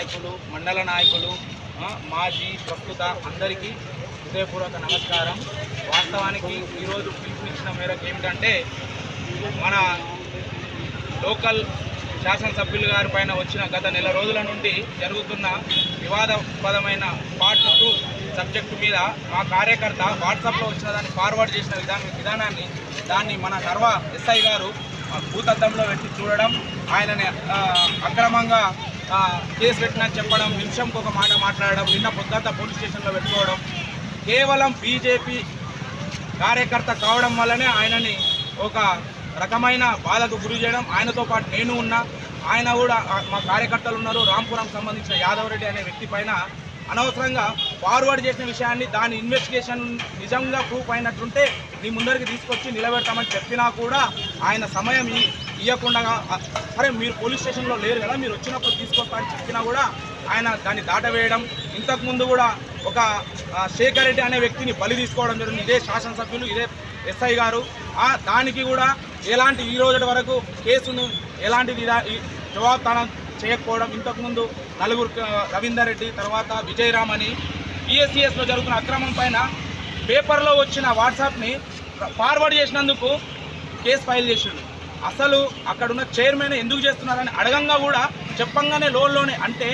నాయకులు మండల నాయకులు మాజీ ప్రస్తుత అందరికీ హృదయపూర్వక నమస్కారం. వాస్తవానికి ఈరోజు పిలుపునిచ్చిన మేరకు ఏమిటంటే మన లోకల్ శాసనసభ్యులు గారి పైన వచ్చిన గత నెల రోజుల నుండి జరుగుతున్న వివాదపదమైన పార్ట్ టూ సబ్జెక్టు మీద మా కార్యకర్త వాట్సాప్లో వచ్చిన దాన్ని ఫార్వర్డ్ చేసిన విధాన విధానాన్ని దాన్ని మన గర్వ ఎస్ఐ గారు ఆ, భూతద్దంలో పెట్టి చూడడం ఆయనని అక్రమంగా కేసు పెట్టినా చెప్పడం నిమిషంకి ఒక మాట మాట్లాడడం నిన్న పొద్దుంతా పోలీస్ స్టేషన్లో పెట్టుకోవడం కేవలం బీజేపీ కార్యకర్త కావడం వల్లనే ఆయనని ఒక రకమైన బాధకు గురి చేయడం ఆయనతో పాటు నేను ఉన్నా ఆయన కూడా మా కార్యకర్తలు ఉన్నారు రాంపురం సంబంధించిన యాదవ్ రెడ్డి అనే వ్యక్తి పైన అనవసరంగా ఫార్వర్డ్ చేసిన విషయాన్ని దాని ఇన్వెస్టిగేషన్ నిజంగా ప్రూఫ్ అయినట్టుంటే నీ ముందరికి తీసుకొచ్చి నిలబెడతామని చెప్పినా కూడా ఆయన సమయం ఇవ్వకుండా సరే మీరు పోలీస్ స్టేషన్లో లేరు కదా మీరు వచ్చినప్పుడు తీసుకొస్తా అని చెప్పినా కూడా ఆయన దాన్ని దాటవేయడం ఇంతకుముందు కూడా ఒక శేఖర్ రెడ్డి అనే వ్యక్తిని బలి తీసుకోవడం జరిగింది. ఇదే శాసనసభ్యులు ఇదే ఎస్ఐ గారు. ఆ, దానికి కూడా ఎలాంటి ఈ రోజు వరకు కేసును ఎలాంటి జవాబుదానం చేయకపోవడం ఇంతకుముందు నలుగురు రవీందర్ రెడ్డి తర్వాత విజయరామ్ అని పిఎస్సిఎస్లో జరుగుతున్న అక్రమం పైన పేపర్లో వచ్చిన వాట్సాప్ని ఫార్వర్డ్ చేసినందుకు కేసు ఫైల్ చేసిండు. అసలు అక్కడున్న చైర్మన్ ఎందుకు చేస్తున్నారని అడగంగా కూడా చెప్పంగానే లోన్లోనే అంటే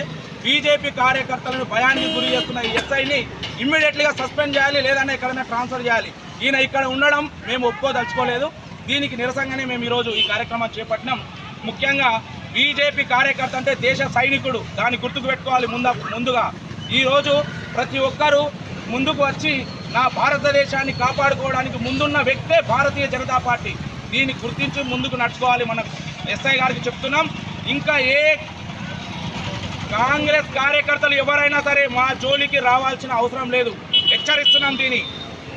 బీజేపీ కార్యకర్తలను భయానికి గురి చేస్తున్న ఈ ఎస్ఐని ఇమ్మీడియట్లీగా సస్పెండ్ చేయాలి లేదంటే ఎక్కడైనా ట్రాన్స్ఫర్ చేయాలి. ఈయన ఇక్కడ ఉండడం మేము ఒప్పుకోదలుచుకోలేదు. దీనికి నిరసనగానే మేము ఈరోజు ఈ కార్యక్రమం చేపట్టినాం. ముఖ్యంగా బీజేపీ కార్యకర్త అంటే దేశ సైనికుడు. దాన్ని గుర్తుకు పెట్టుకోవాలి ముంద ముందుగా. ఈరోజు ప్రతి ఒక్కరూ ముందుకు వచ్చి నా భారతదేశాన్ని కాపాడుకోవడానికి ముందున్న వ్యక్తే భారతీయ జనతా పార్టీ. దీన్ని గుర్తించి ముందుకు నడుచుకోవాలి మనం ఎస్ఐ గారికి చెప్తున్నాం. ఇంకా ఏ కాంగ్రెస్ కార్యకర్తలు ఎవరైనా సరే మా జోలికి రావాల్సిన అవసరం లేదు. హెచ్చరిస్తున్నాం దీన్ని.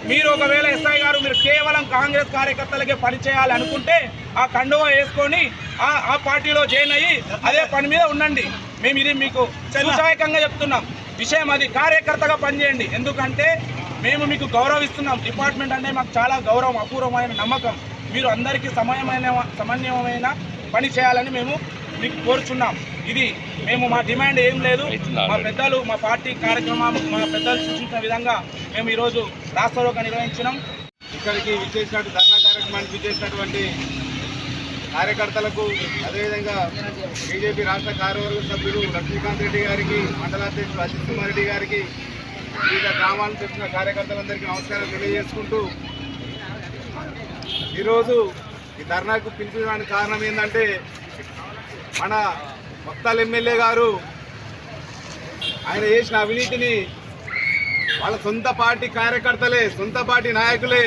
మీరు ఒకవేళ ఎస్ఐ గారు మీరు కేవలం కాంగ్రెస్ కార్యకర్తలకే పనిచేయాలి అనుకుంటే ఆ కండువా వేసుకొని ఆ ఆ పార్టీలో జాయిన్ అయ్యి అదే పని మీద ఉండండి. మేము ఇది మీకు సూచకంగా చెప్తున్నాం. విషయం అది. కార్యకర్తగా పనిచేయండి. ఎందుకంటే మేము మీకు గౌరవిస్తున్నాం. డిపార్ట్మెంట్ అంటే మాకు చాలా గౌరవం అపూర్వమైన నమ్మకం. మీరు అందరికీ సమయమైన సమన్వయమైన పని చేయాలని మేము మీకు కోరుచున్నాం. ఇది మేము మా డిమాండ్ ఏం లేదు. మా పెద్దలు మా పార్టీ కార్యక్రమం మా పెద్దలు సూచించిన విధంగా మేము ఈరోజు రాష్ట్రలోక నిర్వహించినాం. ఇక్కడికి విచ్చేసినట్టు ధర్నా కార్యక్రమానికి విచ్చేసినటువంటి కార్యకర్తలకు అదేవిధంగా బీజేపీ రాష్ట్ర కార్యవర్గ సభ్యులు లక్ష్మీకాంత్ రెడ్డి గారికి మండలాధ్యక్షులు అజిత్ కుమార్ రెడ్డి గారికి వివిధ గ్రామాల నుంచి వచ్చిన కార్యకర్తలందరికీ నమస్కారం తెలియజేసుకుంటూ ఈరోజు ఈ ధర్నాకు పిలిపించడానికి కారణం ఏంటంటే మన మొత్తాల ఎమ్మెల్యే గారు ఆయన చేసిన అవినీతిని వాళ్ళ సొంత పార్టీ కార్యకర్తలే సొంత పార్టీ నాయకులే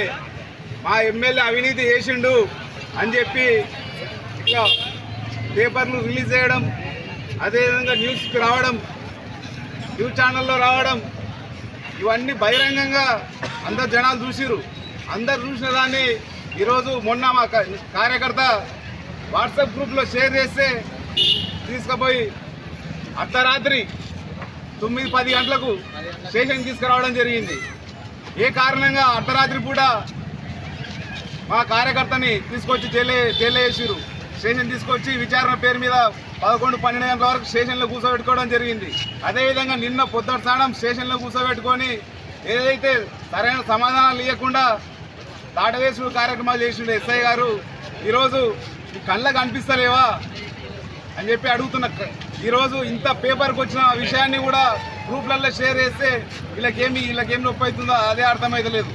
మా ఎమ్మెల్యే అవినీతి చేసిండు అని చెప్పి ఇట్లా పేపర్లు రిలీజ్ చేయడం అదేవిధంగా న్యూస్కి రావడం న్యూస్ ఛానల్లో రావడం ఇవన్నీ బహిరంగంగా అందరు జనాలు చూసిరు అందరు చూసిన దాన్ని ఈరోజు మొన్న మా కార్యకర్త వాట్సాప్ గ్రూప్లో షేర్ చేస్తే తీసుకుపోయి అర్ధరాత్రి తొమ్మిది పది గంటలకు స్టేషన్ తీసుకురావడం జరిగింది. ఏ కారణంగా అర్ధరాత్రి పూట మా కార్యకర్తని తీసుకొచ్చి జైలు జైలు వేసిరు స్టేషన్ తీసుకొచ్చి విచారణ పేరు మీద పదకొండు పన్నెండు గంటల వరకు స్టేషన్లో కూర్చోబెట్టుకోవడం జరిగింది. అదేవిధంగా నిన్న పొద్దున స్నానం స్టేషన్లో కూర్చోబెట్టుకొని ఏదైతే సరైన సమాధానాలు ఇవ్వకుండా దాటవేసుడు కార్యక్రమాలు చేసిండు ఎస్ఐ గారు. ఈరోజు కళ్ళకు అనిపిస్తలేవా అని చెప్పి అడుగుతున్న ఈరోజు ఇంత పేపర్కి వచ్చిన విషయాన్ని కూడా గ్రూప్లలో షేర్ చేస్తే వీళ్ళకేమి వీళ్ళకేమి నొప్పి అవుతుందో అదే అర్థమవుతలేదు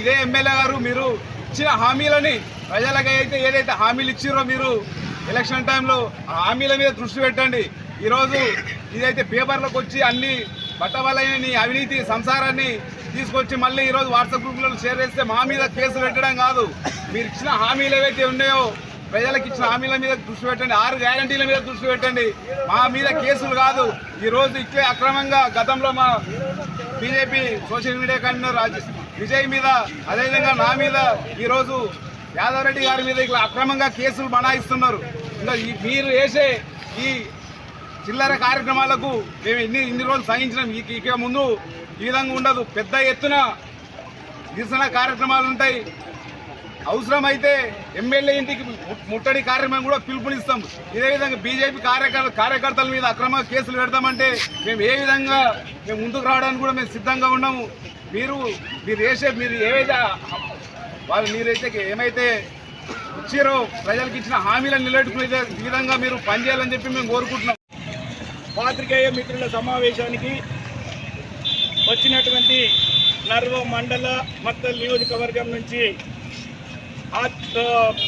ఇదే ఎమ్మెల్యే గారు మీరు ఇచ్చిన హామీలని ప్రజలకు అయితే ఏదైతే హామీలు ఇచ్చిరో మీరు ఎలక్షన్ టైంలో ఆ హామీల మీద దృష్టి పెట్టండి. ఈరోజు ఇదైతే పేపర్లకు వచ్చి అన్ని బట్టబలైన అవినీతి సంసారాన్ని తీసుకొచ్చి మళ్ళీ ఈరోజు వాట్సాప్ గ్రూప్లలో షేర్ చేస్తే మా మీద కేసులు పెట్టడం కాదు. మీరు ఇచ్చిన హామీలు ఏవైతే ఉన్నాయో ప్రజలకు ఇచ్చిన హామీల మీద దృష్టి పెట్టండి. ఆరు గ్యారంటీల మీద దృష్టి పెట్టండి. మా మీద కేసులు కాదు. ఈరోజు ఇట్లే అక్రమంగా గతంలో మా BJP social media convener Vijay మీద అదేవిధంగా నా మీద ఈరోజు యాదవ్ రెడ్డి గారి మీద ఇట్లా అక్రమంగా కేసులు బనాయిస్తున్నారు. ఇంకా మీరు వేసే ఈ చిల్లర కార్యక్రమాలకు మేము ఇన్ని ఇన్ని రోజులు సహించినాం. ఇక ఇక ముందు ఈ విధంగా ఉండదు. పెద్ద ఎత్తున నిరసన కార్యక్రమాలు ఉంటాయి. అవసరమైతే ఎమ్మెల్యే ఇంటికి ముట్టడి కార్యక్రమం కూడా పిలుపునిస్తాం. ఇదే విధంగా బీజేపీ కార్యకర్త కార్యకర్తల మీద అక్రమ కేసులు పెడతామంటే మేము ఏ విధంగా మేము ముందుకు రావడానికి కూడా మేము సిద్ధంగా ఉన్నాము. మీరు మీరు వేసే మీరు ఏవైతే వాళ్ళు మీరైతే ఏమైతే ఇచ్చారో ప్రజలకు ఇచ్చిన హామీలను నిలబెట్టుకునే విధంగా మీరు పనిచేయాలని చెప్పి మేము కోరుకుంటున్నాం. పాత్రికేయ మిత్రుల సమావేశానికి వచ్చినటువంటి నర్వ మండల మత్తల్ నియోజకవర్గం నుంచి ఆ-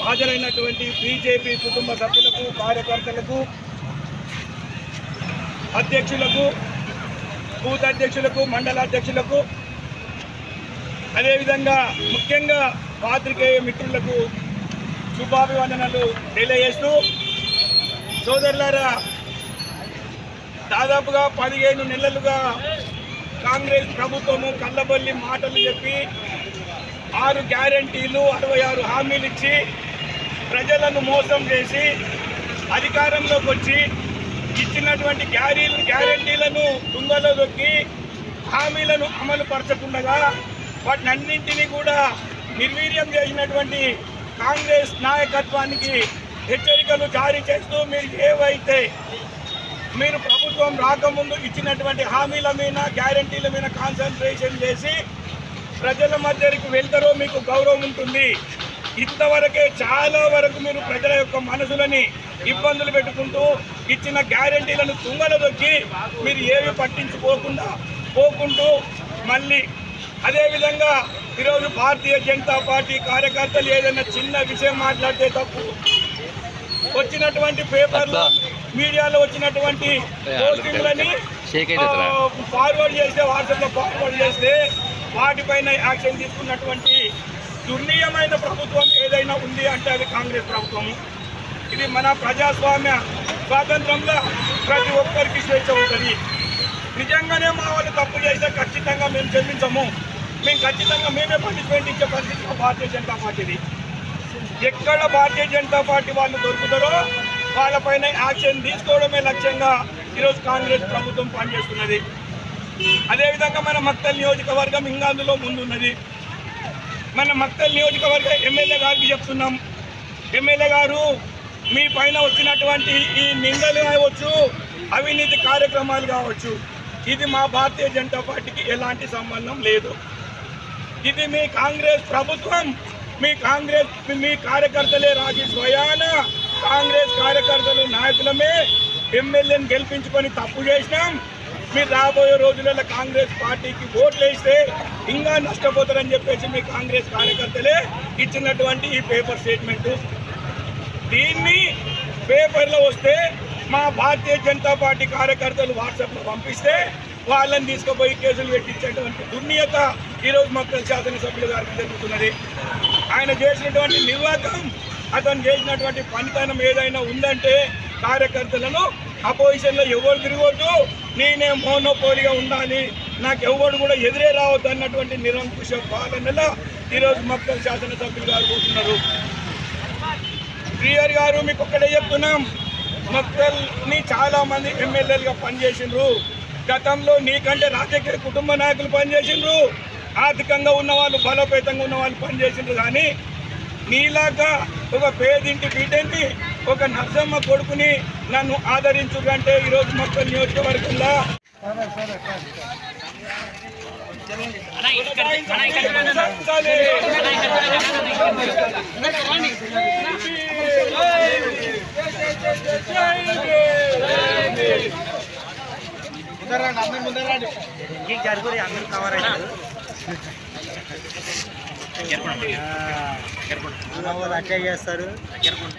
హాజరైనటువంటి బీజేపీ కుటుంబ సభ్యులకు కార్యకర్తలకు అధ్యక్షులకు బూత్ అధ్యక్షులకు మండల అధ్యక్షులకు అదేవిధంగా ముఖ్యంగా పాత్రికేయ మిత్రులకు శుభాభివందనలు తెలియజేస్తూ సోదరులారా దాదాపుగా పదిహేను నెలలుగా కాంగ్రెస్ ప్రభుత్వము కళ్ళబొల్లి మాటలు చెప్పి ఆరు గ్యారంటీలు అరవై ఆరు హామీలు ఇచ్చి ప్రజలను మోసం చేసి అధికారంలోకి వచ్చి ఇచ్చినటువంటి గ్యారీ గ్యారంటీలను తుంగలో దొక్కి హామీలను అమలు పరచకుండగా వాటిని అన్నింటినీ కూడా నిర్వీర్యం చేసినటువంటి కాంగ్రెస్ నాయకత్వానికి హెచ్చరికలు జారీ చేస్తూ మీరు ఏవైతే మీరు ప్రభుత్వం రాకముందు ఇచ్చినటువంటి హామీల మీద గ్యారంటీల మీద కాన్సన్ట్రేషన్ చేసి ప్రజల మధ్యకి వెళ్తారో మీకు గౌరవం ఉంటుంది. ఇంతవరకే చాలా వరకు మీరు ప్రజల యొక్క మనసులని ఇబ్బందులు పెట్టుకుంటూ ఇచ్చిన గ్యారంటీలను తుంగలదొక్కి మీరు ఏవి పట్టించుకోకుండా పోకుంటూ మళ్ళీ అదేవిధంగా ఈరోజు భారతీయ జనతా పార్టీ కార్యకర్తలు ఏదైనా చిన్న విషయం మాట్లాడితే తప్పు. వచ్చినటువంటి పేపర్లు మీడియాలో వచ్చినటువంటి పోస్టింగ్లని ఫార్వర్డ్ చేస్తే వాట్సాప్లో ఫార్వర్డ్ చేస్తే వాటిపైన యాక్షన్ తీసుకున్నటువంటి దుర్నీయమైన ప్రభుత్వం ఏదైనా ఉంది అంటే అది కాంగ్రెస్ ప్రభుత్వం. ఇది మన ప్రజాస్వామ్య స్వాతంత్రంలో ప్రతి ఒక్కరికి స్వేచ్ఛ ఉంటుంది. నిజంగానే మా వాళ్ళు తప్పు చేస్తే ఖచ్చితంగా మేము చెల్లించము మేము ఖచ్చితంగా మేమే పనిష్మెంట్ ఇచ్చే పరిస్థితి భారతీయ జనతా పార్టీది. ఎక్కడ భారతీయ జనతా పార్టీ వాళ్ళు దొరుకుతారో వాళ్ళపైన యాక్షన్ తీసుకోవడమే లక్ష్యంగా ఈరోజు కాంగ్రెస్ ప్రభుత్వం పనిచేస్తున్నది. అదేవిధంగా మన మక్తల్ నియోజకవర్గం ఇంకా అందులో ముందున్నది. మన మక్తల్ నియోజకవర్గ ఎమ్మెల్యే గారికి చెప్తున్నాం. ఎమ్మెల్యే గారు మీ పైన వచ్చినటువంటి ఈ నిందలు కావచ్చు అవినీతి కార్యక్రమాలు కావచ్చు ఇది మా భారతీయ జనతా పార్టీకి ఎలాంటి సంబంధం లేదు. ఇది మీ కాంగ్రెస్ ప్రభుత్వం మీ కాంగ్రెస్ మీ కార్యకర్తలే రాజీ స్వయాన కాంగ్రెస్ కార్యకర్తలు నాయకులమే ఎమ్మెల్యేని గెలిపించుకొని తప్పు చేసినాం. మీరు రాబోయే రోజులలో కాంగ్రెస్ పార్టీకి ఓట్లు వేస్తే ఇంకా నష్టపోతారని చెప్పేసి మీ కాంగ్రెస్ కార్యకర్తలే ఇచ్చినటువంటి ఈ పేపర్ స్టేట్మెంట్. దీన్ని పేపర్లో వస్తే మా భారతీయ జనతా పార్టీ కార్యకర్తలు వాట్సాప్లో పంపిస్తే వాళ్ళని తీసుకుపోయి కేసులు పెట్టించేటువంటి దుర్నీయత ఈరోజు మొత్తం శాసనసభ్యుల గారికి జరుగుతున్నది. ఆయన చేసినటువంటి నిర్వాహకం అతను చేసినటువంటి పనితనం ఏదైనా ఉందంటే కార్యకర్తలను అపోజిషన్లో ఎవరు తిరగొద్దు. నేనే మోనోపోలిగా ఉండాలి. నాకు ఎవరు కూడా ఎదురే రావద్దు అన్నటువంటి నిరంకుశ పాలనలో ఈరోజు మక్కల శాసనసభ్యులు గారు కూర్చున్నారు. ప్రియర్ గారు మీకు ఒక్కడే చెప్తున్నాం. మక్కల్ని చాలామంది ఎమ్మెల్యేలుగా పనిచేసిండ్రు. గతంలో నీకంటే రాజకీయ కుటుంబ నాయకులు పనిచేసిండ్రు. ఆర్థికంగా ఉన్న వాళ్ళు బలోపేతంగా ఉన్న వాళ్ళు పనిచేసిండ్రు. కానీ నీలాగా ఒక పేదింటి బిడ్డని ఒక నర్సమ్మ కొడుకుని నన్ను ఆదరించుకంటే ఈరోజు మొత్తం నియోజకవర్గంలో. ముందరండి అందరు ముందరండి అట్లే చేస్తారు.